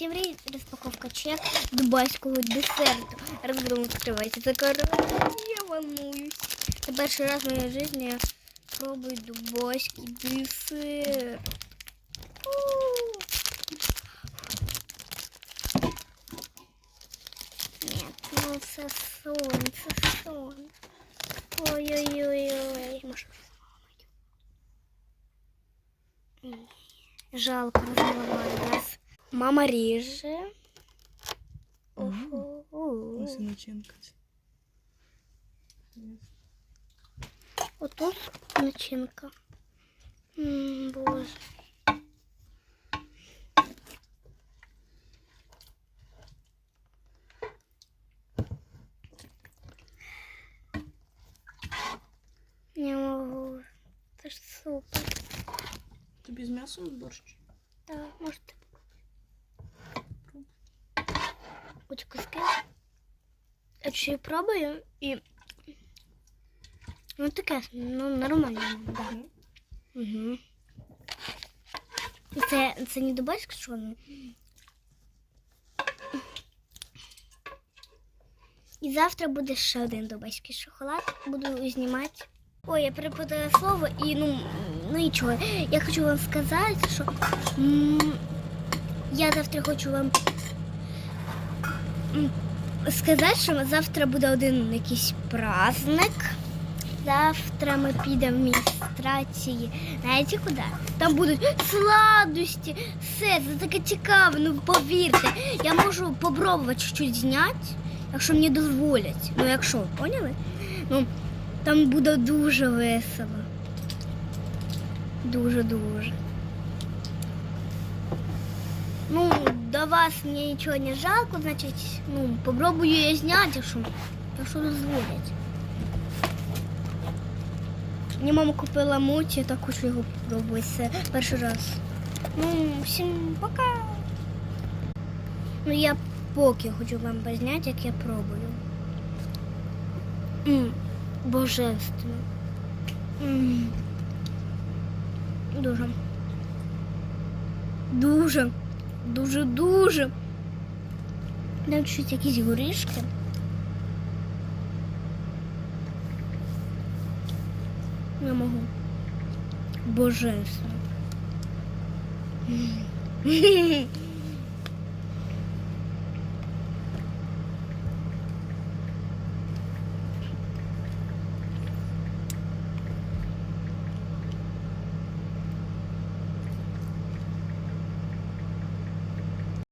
Всім привіт, розпаковка чек дубайського десерту. Зараз будемо відкривати. Це коротше, я волнуюсь. Це перший раз в моїй житті я пробую дубайський десерт. У. Ні, ну це сон, це сон. Ой-ой-ой-ой. Може, Ні. Жалко розмиває нас. Мама ріже. Мгм. Ого. Ось і начинка. Отут начинка. М, Боже. Не можу. Це ж супер. Тобі з м'ясом борщ? Так, можете. Хоч куски. Я ще пробую і. Ну таке, ну нормально. Да. Угу. І це, це не дубайське що воно? І завтра буде ще один дубайський шоколад. Буду знімати. Ой, я перепутала слово і ну, ну нічого. Я хочу вам сказати, що м, я завтра хочу вам сказати, що завтра буде один якийсь праздник. Завтра ми підемо в міністрації. Знаєте куди? Там будуть сладості, все, це таке цікаве, ну повірте. Я можу попробувати чуть-чуть зняти, якщо мені дозволять. Ну якщо, поняли? Ну, там буде дуже весело. Дуже-дуже. Ну, до вас мені нічого не жалко, значить, ну, попробую я зняти, якщо, якщо дозволять. Мені мама купила муті, я так хочу його попробувати. Це перший раз. Ну, всім пока. Ну, я поки хочу вам позняти, як я пробую. М, божественно. М. Дуже. Дуже дуже. Там чуть якісь горішки. Не можу. Божественно.